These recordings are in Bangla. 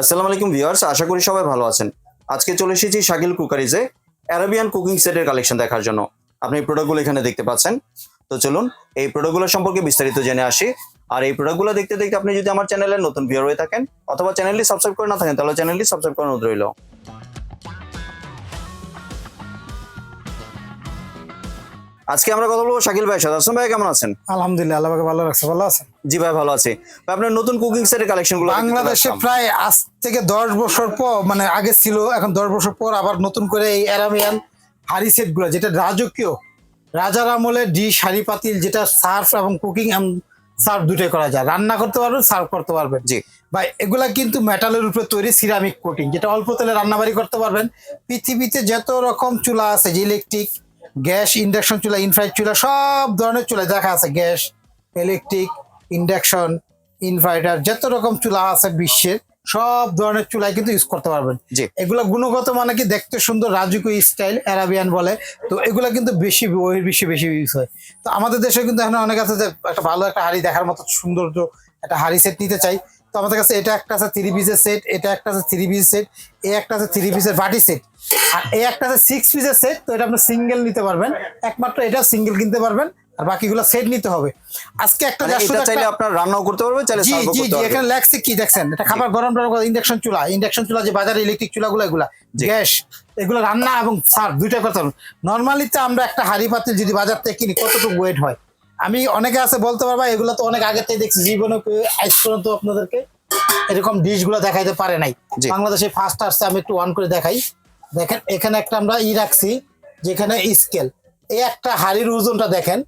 আসসালামু আলাইকুম ভিউয়ার্স, আশা করি সবাই ভালো আছেন। আজকে চলে এসেছি শাকিল কুকারিজে অ্যারাবিয়ান কুকিং সেটের কালেকশন দেখার জন্য। আপনি এই প্রোডাক্টগুলো এখানে দেখতে পাচ্ছেন। তো চলুন, এই প্রোডাক্টগুলো সম্পর্কে বিস্তারিত জেনে আসি। আর এই প্রোডাক্টগুলো দেখতে দেখতে আপনি যদি আমার চ্যানেলে নতুন ভিউয়ার হয়ে থাকেন, অথবা চ্যানেলটি সাবস্ক্রাইব করে না থাকেন, তাহলে চ্যানেলটি সাবস্ক্রাইব করানো রইল। আজকে আমরা কথা বলব শাকিল ভাই সাথে। আসলাম ভাই কেমন আছেন? আলহামদুলিল্লাহ আল্লাহ ভালো রাখছে। ভালো আছেন? জি ভাই ভালো আছি। ভাই, আপনার নতুন কুকিং সেটের কালেকশনগুলো বাংলাদেশে প্রায় আজ থেকে দশ বছর পর মানে আগে ছিল এখন দশ বছর পর আবার নতুন করে এই অ্যারামিয়ান হাড়ি সেটগুলো যেটা রাজকীয়। রাজার আমলের ডিশ হাড়ি পাতিল যেটা সার্ভ এবং কুকিং সার্ভ দুটোই করা যায়। রান্না করতে পারবেন সার্ভ করতে পারবেন। জি। ভাই এগুলা কিন্তু মেটালের উপরে তৈরি সিরামিক কোটিং যেটা অল্প তেলে রান্নাবাড়ি করতে পারবেন। পৃথিবীতে যত রকম চুলা আছে যে ইলেকট্রিক গ্যাস ইন্ডাকশন চুলা ইনফ্রাইড চুলা সব ধরনের চুলা দেখা আছে। গ্যাস ইলেকট্রিক ইন্ডাকশন ইনভার্টার যত রকম চুলা আছে বিশ্বের সব ধরনের চুলাই কিন্তু ইউজ করতে পারবেন। জি। এগুলা গুণগত মানে কি? দেখতে সুন্দর রাজকীয় স্টাইল অ্যারাবিয়ান বলে। তো এগুলো কিন্তু বেশি বহির্বিশ্বে বেশি ইউজ হয়। তো আমাদের দেশে কিন্তু এখন অনেক আছে যে একটা ভালো একটা হাড়ি দেখার মতো সৌন্দর্য একটা হাড়ি সেট নিতে চাই। তো আমাদের কাছে এটা একটা আছে থ্রি পিসের সেট এটা একটা আছে থ্রি পিস সেট এ একটা আছে থ্রি পিসের বাটি সেট আর এই একটা আছে সিক্স পিসের সেট তো এটা আপনি সিঙ্গেল নিতে পারবেন। একমাত্র এটা সিঙ্গেল কিনতে পারবেন আর বাকিগুলো সেট নিতে হবে। আজকে একটা মানে এটা চাইলে আপনার রান্নাও করতে পারবেন চাইলে সার্ভও জি করতে জি এখানে লেখছে কি দেখছেন? এটা খাবার গরম টরম ইন্ডাকশন চুলা ইন্ডাকশন চুলা যে বাজারে ইলেকট্রিক চুলাগুলো এগুলা। গ্যাস এগুলো রান্না এবং সার্ভ দুইটা করতে হবে নর্মালি তো আমরা একটা হাড়ি পাতিল যদি বাজার থেকে কিনি কতটুকু ওয়েট হয়? আমি অনেকে আছে বলতে পারবা এগুলো তো অনেক আগে থেকে দেখছি জীবনে আজ পর্যন্ত আপনাদেরকে এরকম ডিশগুলো দেখাইতে পারে নাই। বাংলাদেশে ফার্স্ট আসছে আমি একটু অন করে দেখাই। দেখেন এখানে একটা আমরা ই রাখছি যেখানে স্কেল এই একটা হাড়ির ওজনটা দেখেন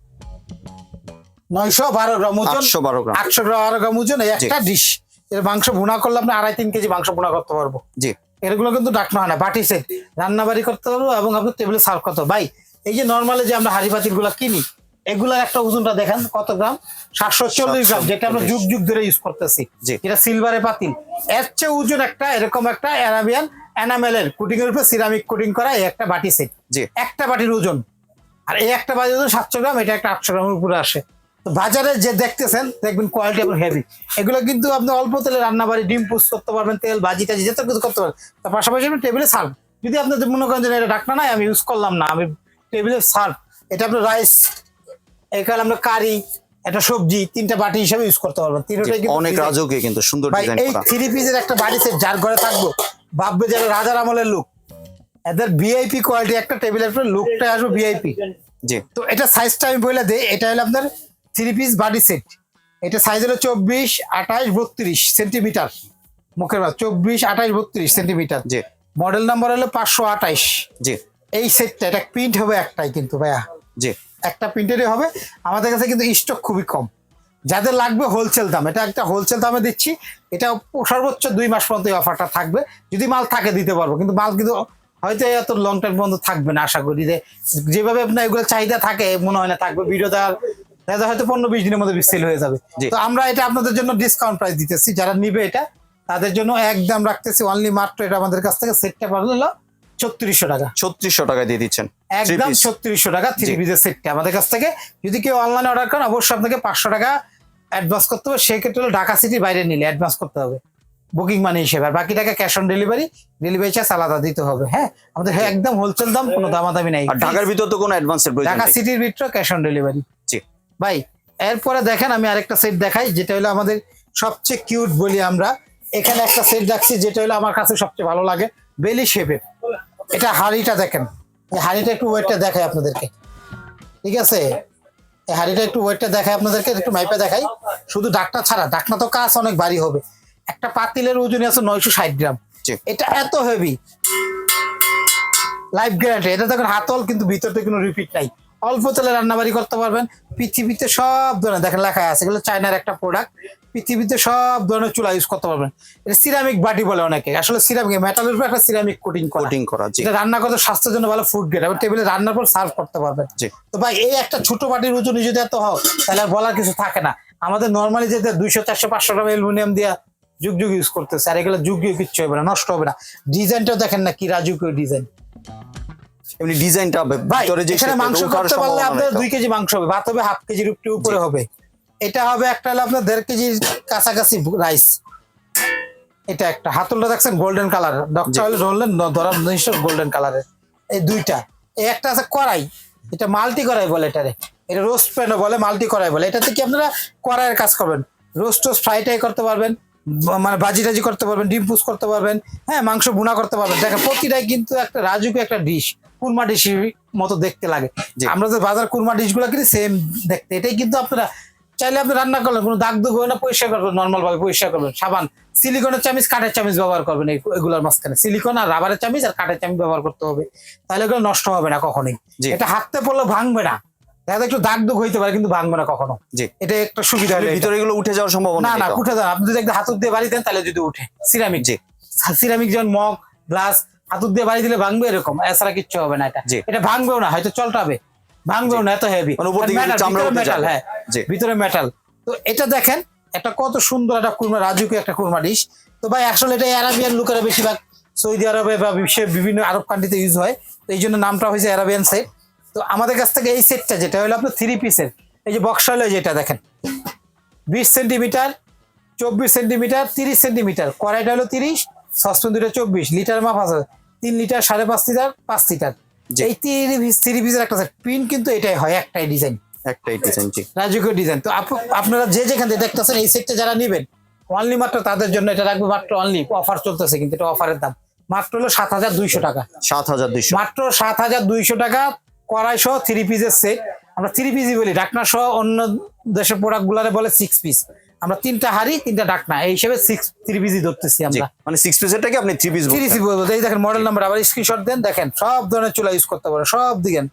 নয়শো বারো গ্রাম ওজন আটশো বারো গ্রাম। আটশো বারো গ্রাম ওজন এই একটা ডিশ এর মাংস ভুনা করলে আপনি আড়াই তিন কেজি মাংস ভুনা করতে পারব। জি। এগুলো কিন্তু ডাকনো হয় না বাটি সেট রান্না বাড়ি করতে পারব এবং আপনি টেবিলে সার্ভ করতে ভাই এই যে নর্মালি যে আমরা হাড়ি পাতিলগুলা কিনি এগুলার একটা ওজনটা দেখেন কত গ্রাম? সাতশো চল্লিশ গ্রাম যেটা আমরা যুগ যুগ ধরে ইউজ করতেছি। এটা সিলভারে পাতিল। এর চেয়ে ওজন একটা এরকম একটা অ্যারাবিয়ান এনামেলের কুটিং এর উপরে সিরামিক কুটিং করা এই একটা বাটি সেট জি। একটা বাটির ওজন। আর এই একটা বাটির ওজন সাতশো গ্রাম এটা একটা আটশো গ্রামের উপরে আসে। তো বাজারে যে দেখতেছেন দেখবেন কোয়ালিটি আপনার হেভি এগুলো কিন্তু আপনি অল্প তেলে রান্না বাড়ি ডিম পুষ করতে পারবেন তেল ভাজি টাজি যেত কিছু করতে পারবেন। তার পাশাপাশি আপনি টেবিলে সার্ভ যদি আপনার মনে করেন যে এটা ডাকনা নাই আমি ইউজ করলাম না আমি টেবিলে সার্ভ এটা আপনার রাইস এখানে আমরা কারি একটা সবজি তিনটা বাটি হিসাবে ইউজ করতে পারবেন তিনটাই অনেক রাজকীয় কিন্তু সুন্দর ডিজাইন এই থ্রি পিসের একটা বাড়ি সেট যার ঘরে থাকব ভাববে যারা রাজার আমলের লুক। এদের ভিআইপি কোয়ালিটি একটা টেবিলের উপরে লুকটা আসবে ভিআইপি জি। তো এটা সাইজটা আমি বলে দিই এটা হলো আপনার থ্রি পিস বাডি সেট এটা সাইজ হলো চব্বিশ আঠাশ বত্রিশ সেন্টিমিটার মুখের ভাগ চব্বিশ আঠাশ বত্রিশ সেন্টিমিটার জি। মডেল নাম্বার হলো পাঁচশো আঠাইশ জি। এই সেটটা এটা প্রিন্ট হবে একটাই কিন্তু ভাইয়া। জি। একটা প্রিন্টেরই হবে। আমাদের কাছে কিন্তু স্টক খুবই কম। যাদের লাগবে হোলসেল দাম এটা একটা হোলসেল দামে দিচ্ছি। এটা সর্বোচ্চ দুই মাস পর্যন্ত এই অফারটা থাকবে। যদি মাল থাকে দিতে পারব কিন্তু মাল কিন্তু হয়তো এত লং টাইম পর্যন্ত থাকবে না আশা করি যে যেভাবে আপনার এগুলো চাহিদা থাকে মনে হয় না থাকবে। ভিডিও দেওয়ার হয়তো পনেরো বিশ দিনের মধ্যে সেল হয়ে যাবে। তো আমরা এটা আপনাদের জন্য ডিসকাউন্ট প্রাইস দিতেছি। যারা নিবে এটা তাদের জন্য একদম রাখতেছি। অনলি মাত্র এটা আমাদের কাছ থেকে সেটটা পারল ছত্রিশশো টাকা। ছত্রিশশো টাকায় দিয়ে দিচ্ছেন। একদম ছত্রিশশো টাকা থ্রি। পিসের সেটটা আমাদের কাছ থেকে। যদি কেউ অনলাইনে অর্ডার করেন অবশ্যই আপনাকে পাঁচশো টাকা অ্যাডভান্স করতে হবে। সেক্ষেত্রে হলো ঢাকা সিটির বাইরে নিলে অ্যাডভান্স করতে হবে। বুকিং মানি হিসেবে। আর বাকি টাকা cash on delivery delivery charge আলাদা দিতে হবে। হ্যাঁ আমাদের হ্যাঁ, একদম হোলসেল দাম কোনো দামাদামি নাই। ঢাকার ভিতর তো কোনো অ্যাডভান্সের প্রয়োজন ঢাকা সিটির ভিতরে ক্যাশ অন ডেলিভারি জি। ভাই এরপরে দেখেন আমি আরেকটা সেট দেখাই যেটা হলো আমাদের সবচেয়ে কিউট বলি আমরা। এখানে একটা সেট রাখছি যেটা হলো আমার কাছে সবচেয়ে ভালো লাগে বেলি শেপের এটা হাড়িটা দেখেন। এই হাড়িটা একটু ওয়েটটা দেখাই আপনাদেরকে। ঠিক আছে? এই হাড়িটা একটু ওয়েটটা দেখায় আপনাদেরকে একটু মাইপে দেখাই। শুধু ডাকটা ছাড়া ডাকনা তো কাজ অনেক ভারী হবে। একটা পাতিলের ওজন আছে নয়শো ষাট গ্রাম। এটা এত হেভি লাইফ গ্যারান্টি এটা দেখেন হাতল কিন্তু ভিতরতে কোনো রিপিট নাই। অল্প তেলে রান্নাবাড়ি করতে পারবেন। পৃথিবীতে সব ধরনের দেখেন লেখা আছে এগুলো চায়নার একটা প্রোডাক্ট পৃথিবীতে সব ধরনের চুলা ইউজ করতে পারবেন। এটা সিরামিক বাটি বলে অনেকে। আসলে সিরামিক মেটালের উপর একটা সিরামিক কোটিং কোটিং করা এটা রান্না করতে স্বাস্থ্যের জন্য ভালো ফুড গ্রেড এবং টেবিলে রান্নার পর সার্ভ করতে পারবেন। তো ভাই এই একটা ছোট বাটির ওজন যদি এত হয় তাহলে আর বলার কিছু থাকে না। আমাদের নর্মালি যেটা দুইশো চারশো পাঁচশো গ্রাম অ্যালুমিনিয়াম দিয়া যুগ যুগ ইউজ করতেছে আর এগুলো যুগীয় কিচ্ছু হবে না নষ্ট হবে না। ডিজাইনটাও দেখেন না কি রাজুকীয় ডিজাইন এমনি ডিজাইনটা ভাই ভিতরে যে এখানে মাংস করতে পারলে আপনার দুই কেজি মাংস হবে ভাত হবে হাফ কেজির উপরে উপরে হবে। এটা হবে একটা হলে আপনার দেড় কেজির কাছাকাছি রাইস এটা একটা। হাতলটা দেখছেন গোল্ডেন কালার ডকটা হলে ধরলেন ধরার জিনিসটা গোল্ডেন কালারের এই দুইটা। এই একটা আছে কড়াই। এটা মাল্টি কড়াই বলে এটারে। এটা রোস্ট প্যানও বলে মাল্টি কড়াই বলে। এটাতে কি আপনারা কড়াইয়ের কাজ করবেন? রোস্ট টোস্ট ফ্রাই টাই করতে পারবেন মানে ভাজি টাজি করতে পারবেন ডিম পুষ করতে পারবেন হ্যাঁ মাংস ভুনা করতে পারবেন। দেখেন প্রতিটাই কিন্তু একটা রাজুকে একটা ডিশ কুরমা ডিশ মতো দেখতে লাগে। আমরা যে বাজার কুরমা ডিশগুলো কিনি সেম দেখতে। এটাই কিন্তু আপনারা চাইলে আপনি রান্না করলেন কোনো দাগ দুগ হবে না পরিষ্কার করবেন নর্মাল ভাবে পরিষ্কার করবেন। সাবান সিলিকনের চামিচ কাঠের চামিচ ব্যবহার করবেন এই- এগুলোর মাঝখানে। সিলিকন আর রাবারের চামিচ আর কাঠের চামিচ ব্যবহার করতে হবে। তাহলে এগুলো নষ্ট হবে না কখনোই। এটা হাতে পড়লে ভাঙবে না। দেখা একটু দাগ দুগ হইতে পারে কিন্তু ভাঙবে না কখনো। এটা একটা সুবিধা ভিতরে এগুলো উঠে যাওয়ার সম্ভাবনা না না উঠে যান আপনি যদি একটা হাতুর দিয়ে বাড়ি দেন তাহলে যদি উঠে। সিরামিক জি। সিরামিক যেমন মগ গ্লাস হাতুর দিয়ে বাড়ি দিলে ভাঙবে এরকম এছাড়া কিচ্ছু হবে না এটা। এটা ভাঙবেও না হয়তো চলটাবে। ভাঙবেও না এত হেভি মানে মেটাল হ্যাঁ ভিতরে মেটাল তো এটা দেখেন একটা কত সুন্দর একটা কুরমা রাজুকে একটা কুরমা ডিশ তো ভাই আসলে এটা অ্যারাবিয়ান লোকেরা বেশিরভাগ সৌদি আরবে বা বিশ্বের বিভিন্ন আরব কান্ট্রিতে ইউজ হয়। তো এই জন্য নামটা হয়েছে অ্যারাবিয়ান সেট তো আমাদের কাছ থেকে এই সেটটা যেটা হলো আপনার থ্রি পিসের এই যে বক্স হলো যেটা দেখেন। বিশ সেন্টিমিটার চব্বিশ সেন্টিমিটার তিরিশ সেন্টিমিটার কড়াইটা হলো তিরিশ সসপেন দুটো চব্বিশ লিটার মাপ আছে তিন লিটার সাড়ে পাঁচ লিটার পাঁচ লিটার। এই থ্রি পিসের একটা সেট পিন কিন্তু এটাই হয় একটাই ডিজাইন একটাই ডিজাইন রাজকীয় ডিজাইন তো আপ- আপনারা যে যেখান থেকে দেখতেছেন এই সেটটা যারা নেবেন অনলি মাত্র তাদের জন্য এটা রাখব মাত্র অনলি অফার চলতেছে কিন্তু এটা অফারের দাম। মাত্র হলো সাত হাজার দুইশো টাকা। সাত হাজার দুইশো। মাত্র সাত হাজার দুইশো টাকা কড়াই সহ থ্রি পিসের সেট আমরা থ্রি পিসই বলি ডাকনা সহ অন্য দেশের প্রোডাক্ট গুলারে বলে সিক্স পিস আমরা তিনটা হাড়ি তিনটা ডাকনা। এই হিসেবে সিক্স থ্রি পিসই ধরতেছি আমরা। মানে সিক্স পিসেরটাকে আপনি থ্রি পিস থ্রি পিস বলব এই দেখেন মডেল নাম্বার আবার স্ক্রিনশট দেন দেখেন সব ধরনের চুলা ইউজ করতে পারেন সব দিকেন।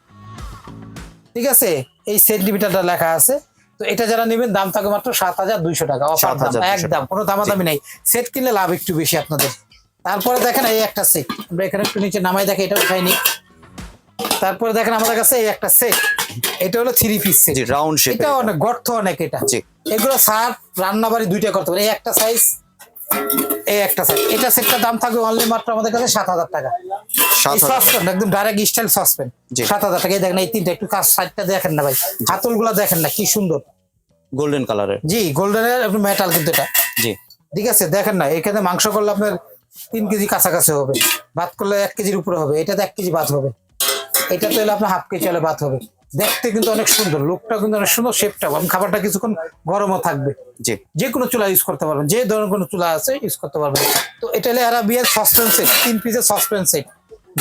ঠিক আছে? এই সেন্টিমিটারটা লেখা আছে। তো এটা যারা নেবেন দাম থাকবে মাত্র সাত হাজার দুইশো টাকা অফার দাম 7,200 একদম কোনো দামাদামি নাই। সেট কিনলে লাভ একটু বেশি আপনাদের। তারপরে দেখেন এই একটা সেট আমরা এখানে একটু নিচে নামাই দেখে এটা উঠাইনি। তারপরে দেখেন আমাদের কাছে এই একটা সেট এটা হলো three piece set round shape এটা। অনেক গর্ত অনেক এটা। এগুলো সার রান্না বাড়ি দুইটা করতে পারে। এই একটা সাইজ এই একটা সাইজ এটা সেটটার দাম থাকবে অনলি মাত্র আমাদের কাছে সাত হাজার টাকা। সাত সসপেন একদম ডাইরেক্ট স্টাইল সসপেন জি। সাত হাজার টাকা। দেখেন এই তিনটা একটু কাজ সাইডটা দেখেন না ভাই। হাতলগুলা দেখেন না কি সুন্দর। গোল্ডেন কালারের জি গোল্ডেনের মেটাল কিন্তু এটা। জি। ঠিক আছে দেখেন না এখানে মাংস করলে আপনার তিন কেজি কাছাকাছি হবে। ভাত করলে এক কেজির উপরে হবে এটাতে এক কেজি ভাত হবে। এটা তো হলে আপনার হাফ কেজি হলে ভাত হবে। দেখতে কিন্তু অনেক সুন্দর লোকটা কিন্তু অনেক সুন্দর শেপটা খাবারটা কিছুক্ষণ গরমও থাকবে। জি। যে কোনো চুলা ইউজ করতে পারবেন যে ধরনের কোনো চুলা আছে ইউজ করতে পারবেন। তো এটা হলো অ্যারাবিয়ার সসপেন সেট তিন পিসের সসপেন সেট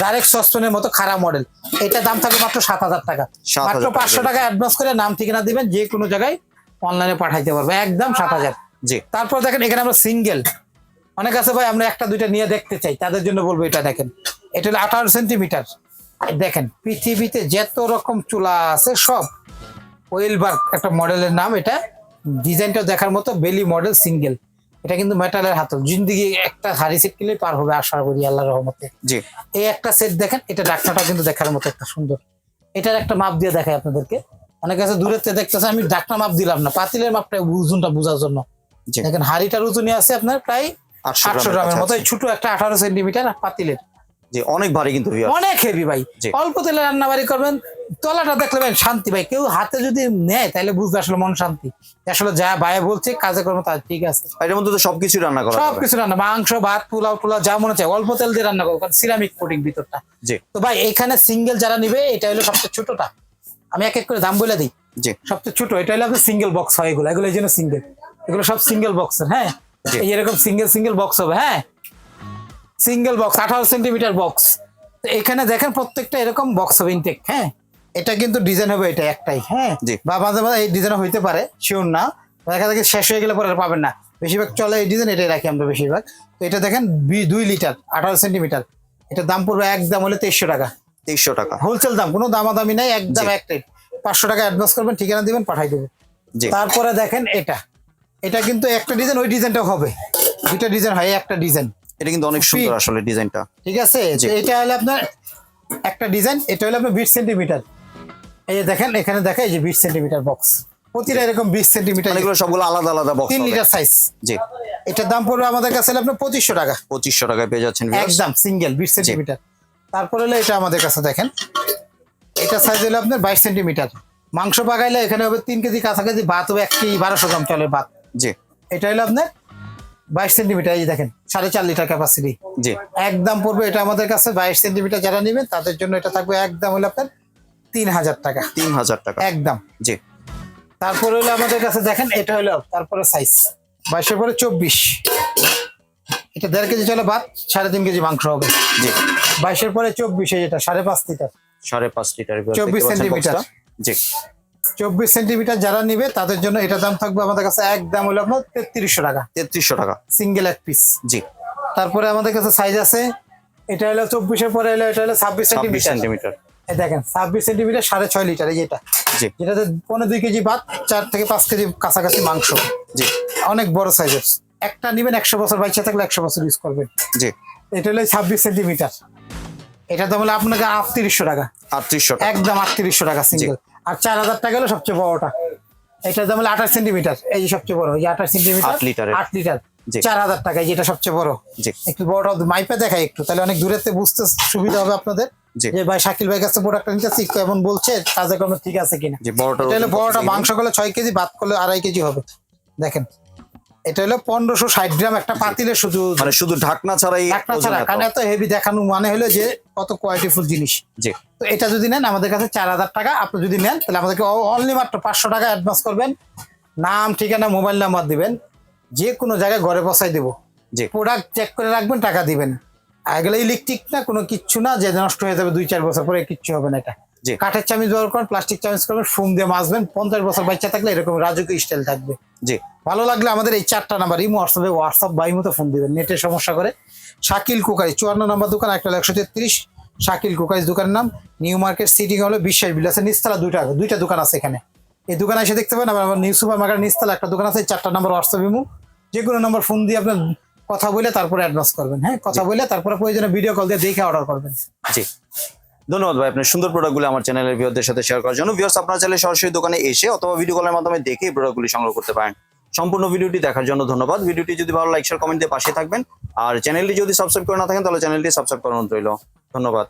ডাইরেক্ট সসপেনের মতো খারাপ মডেল এটা দাম থাকবে মাত্র সাত হাজার টাকা। মাত্র পাঁচশো টাকা অ্যাডভান্স করে নাম ঠিকানা দিবেন যে কোনো জায়গায় অনলাইনে পাঠাইতে পারবে। একদম সাত হাজার। জি। তারপর দেখেন এখানে আমরা সিঙ্গেল অনেক আছে ভাই আমরা একটা দুইটা নিয়ে দেখতে চাই। তাদের জন্য বলব এটা দেখেন। এটা হলো আঠারো সেন্টিমিটার দেখেন পৃথিবীতে যত রকম চুলা আছে সব ওয়েলবার্গ একটা মডেলের নাম এটা ডিজাইনটা দেখার মতো বেলি মডেল সিঙ্গেল এটা কিন্তু মেটালের হাতল। জিন্দিগি একটা হাড়ি সেট কিনলে পার হবে আশা করি আল্লাহ রহমতে। জি। এই একটা সেট দেখেন এটা ডাকনাটা কিন্তু দেখার মতো একটা সুন্দর। এটার একটা মাপ দিয়ে দেখাই আপনাদেরকে। অনেক কাছে দূরের থেকে দেখতেছে আমি ডাকনা মাপ দিলাম না পাতিলের মাপটা ওজনটা বোঝার জন্য। দেখেন হাড়িটার ওজনই আছে আপনার প্রায় আটশো গ্রামের মতো ছোট একটা আঠারো সেন্টিমিটার পাতিলের। জি অনেক ভারী কিন্তু অনেক হেভি ভাই। অল্প তেলে রান্না বাড়ি করবেন তলাটা দেখলে ভাই শান্তি ভাই। কেউ হাতে যদি নেয় তাহলে বুঝবে আসলে মন শান্তি। আসলে যা ভাই বলছে কাজে কর্ম তার ঠিক আছে। এটার মধ্যে তো সবকিছু রান্না করা সব যাবে। কিছু রান্না মাংস ভাত পোলাও টোলাও যা মনে চায় অল্প তেল দিয়ে রান্না করব কারণ সিরামিক কোটিং ভিতরটা। জি। তো ভাই এখানে সিঙ্গেল যারা নিবে এটা হলো সবচেয়ে ছোটটা। আমি এক এক করে দাম বলে দিই। জি। সবচেয়ে ছোট এটা হলো আপনার সিঙ্গেল বক্স হয় এগুলো। এগুলো এই জন্য সিঙ্গেল এগুলো সব সিঙ্গেল বক্সের হ্যাঁ? এরকম সিঙ্গেল সিঙ্গেল বক্স হবে হ্যাঁ? সিঙ্গেল বক্স আঠারো সেন্টিমিটার বক্স তো এখানে দেখেন প্রত্যেকটা এরকম বক্স হবে ইনটেক হ্যাঁ? এটা কিন্তু ডিজাইন হবে এটা একটাই হ্যাঁ। বা মাঝে মাঝে এই ডিজাইন হইতে পারে শিওর না। দেখা দেখে শেষ হয়ে গেলে পরে আর পাবেন না। বেশিরভাগ চলে এই ডিজাইন এটাই রাখি আমরা বেশিরভাগ। তো এটা দেখেন দুই লিটার আঠারো সেন্টিমিটার এটার দাম পড়বে একদম হলে তেইশশো টাকা। তেইশশো টাকা। হোলসেল দাম কোনো দামাদামি নাই একদম। একটাই পাঁচশো টাকা অ্যাডভান্স করবেন ঠিকানা দিবেন পাঠাই দেবেন। তারপরে দেখেন এটা। এটা কিন্তু একটা ডিজাইন ওই ডিজাইনটা হবে। দুইটা ডিজাইন হয় একটা ডিজাইন এটা কিন্তু অনেক সুন্দর আসলে ডিজাইনটা। ঠিক আছে? এটা হলো আপনার একটা ডিজাইন এটা হলো আপনার বিশ সেন্টিমিটার। এই যে দেখেন এখানে দেখা এই যে বিশ সেন্টিমিটার বক্স। প্রতিটা এরকম বিশ সেন্টিমিটার মানে এগুলো সবগুলো আলাদা আলাদা বক্স তিন লিটার সাইজ জি। এটার দাম পড়বে আমাদের কাছে আপনার পঁচিশশো টাকা। পঁচিশশো টাকায় পেয়ে যাচ্ছেন। একদম সিঙ্গেল বিশ সেন্টিমিটার। তারপরে হলো এটা আমাদের কাছে দেখেন। এটা সাইজ হলো আপনার বাইশ সেন্টিমিটার। মাংস পাকাইলে এখানে হবে তিন কেজি কাছাকাছি ভাত হবে এক কেজি বারোশো গ্রাম চলে ভাত। জি। এটা হলো আপনার বাইশ সেন্টিমিটার এই দেখেন সাড়ে চার লিটার ক্যাপাসিটি জি। একদম পড়বে এটা আমাদের কাছে বাইশ সেন্টিমিটার যারা নেবেন তাদের জন্য এটা থাকবে একদম হলো আপনার তিন হাজার টাকা। তিন হাজার টাকা। একদম। জি। তারপরে হলো আমাদের কাছে দেখেন এটা হলো তারপরে সাইজ বাইশের পরে চব্বিশ। এটা দেড় কেজি চলে ভাত সাড়ে তিন কেজি মাংস হবে। জি। বাইশের পরে চব্বিশ এটা সাড়ে পাঁচ লিটার। সাড়ে পাঁচ লিটার। 24 সেন্টিমিটার। জি। চব্বিশ সেন্টিমিটার যারা নিবে তাদের জন্য এটা দাম থাকবে আমাদের কাছে একদম হলো আপনার তেত্রিশশো টাকা। তেত্রিশশো টাকা। সিঙ্গেল এক পিস জি। তারপরে আমাদের কাছে সাইজ আছে এটা হলো চব্বিশের পরে হলো এটা হলো ছাব্বিশ সেন্টিমিটার। দেখেন ছাব্বিশ সেন্টিমিটার সাড়ে ছয় লিটার এই যেটা যেটাতে পনেরো দুই কেজি ভাত চার থেকে পাঁচ কেজি কাছাকাছি মাংস। জি। অনেক বড় সাইজের একটা নিবেন একশো বছর বাইশে থাকলে একশো বছর ইউজ করবেন। জি। এটা হলো ছাব্বিশ সেন্টিমিটার। এটা তো হলো আপনাকে আটত্রিশশো টাকা। আটত্রিশশো একদম আটত্রিশশো টাকা সিঙ্গেল আর চার হাজার টাকা হলো সবচেয়ে বড়টা। এটা হলো আঠাশ সেন্টিমিটার এই যে সবচেয়ে বড় এই আঠাশ সেন্টিমিটার আট। আট লিটার জি। চার হাজার টাকা যেটা সবচেয়ে বড়। একটু বড়টা মাইপে দেখাই একটু তাহলে অনেক দূরেতে বুঝতে সুবিধা হবে আপনাদের। যে ভাই শাকিল ভাই কাছে প্রোডাক্টটা নিতেছি কেমন বলছে কাজে কর্মে ঠিক আছে কিনা। এটা হলো বড়টা মাংস করলে ছয় কেজি ভাত করলে আড়াই কেজি হবে। দেখেন এটা হলো পনেরোশো ষাট গ্রাম একটা পাতিলে শুধু মানে শুধু ঢাকনা ছাড়াই একটা ছাড়া। কারণ এত হেভি দেখানো মানে হলো যে কত কোয়ালিটিফুল জিনিস। জি। তো এটা যদি নেন আমাদের কাছে চার হাজার টাকা আপনি যদি নেন তাহলে আমাদেরকে অনলি মাত্র পাঁচশো টাকা অ্যাডভান্স করবেন। নাম ঠিকানা মোবাইল নাম্বার দিবেন। যে কোনো জায়গায় ঘরে বসাই দেবো। যে প্রোডাক্ট চেক করে রাখবেন টাকা দিবেন। এগুলো ইলেকট্রিক না কোনো কিচ্ছু না যে নষ্ট হয়ে যাবে দুই চার বছর পরে কিচ্ছু হবে না এটা। কাঠের চামিচ ব্যবহার করেন প্লাস্টিক চামিচ করবেন ফুম দিয়ে মাজবেন পঞ্চাশ বছর বাচ্চা থাকলে এরকম রাজকীয় স্টাইল থাকবে। জি। ভালো লাগলে আমাদের এই চারটা নাম্বার ইমো হোয়াটসঅ্যাপে হোয়াটসঅ্যাপ বাই মতো ফোন দিবেন। নেটের সমস্যা করে। শাকিল কুকারি চুয়ান্ন নম্বর দোকান একটা একশো তেত্রিশ। শাকিল কুকারির দোকানের নাম নিউ মার্কেট সিটি হলো বিশ্বাস বিলাসে নিচতলা দুইটা দুইটা দোকান আছে এখানে। এই দোকানে এসে দেখতে পাবেন আবার নিউ সুপার মার্কেট নিচতলা একটা দোকান আছে চারটা নাম্বার হোয়াটসঅ্যাপ ইমো। যে কোনো নাম্বার ফোন দিয়ে আপনার কথা বলে তারপরে অ্যাডভান্স করবেন হ্যাঁ? কথা বলে তারপরে প্রয়োজনে ভিডিও কল দিয়ে দেখে অর্ডার করবেন। জি। ধন্যবাদ ভাই আপনার সুন্দর প্রোডাক্টগুলো আমার চ্যানেলের ভিউদের সাথে শেয়ার করার জন্য। ভিউস আপনার চ্যানেলে সরাসরি দোকানে এসে অথবা ভিডিও কলের মাধ্যমে দেখে এই প্রোডাক্টগুলি সংগ্রহ করতে পারেন। সম্পূর্ণ ভিডিওটি দেখার জন্য ধন্যবাদ। ভিডিওটি যদি ভালো লাইক শেয়ার কমেন্ট দিয়ে পাশে থাকবেন। আর চ্যানেলটি যদি সাবস্ক্রাইব করে না থাকেন, তাহলে চ্যানেলটি সাবস্ক্রাইব করানো রইল। ধন্যবাদ।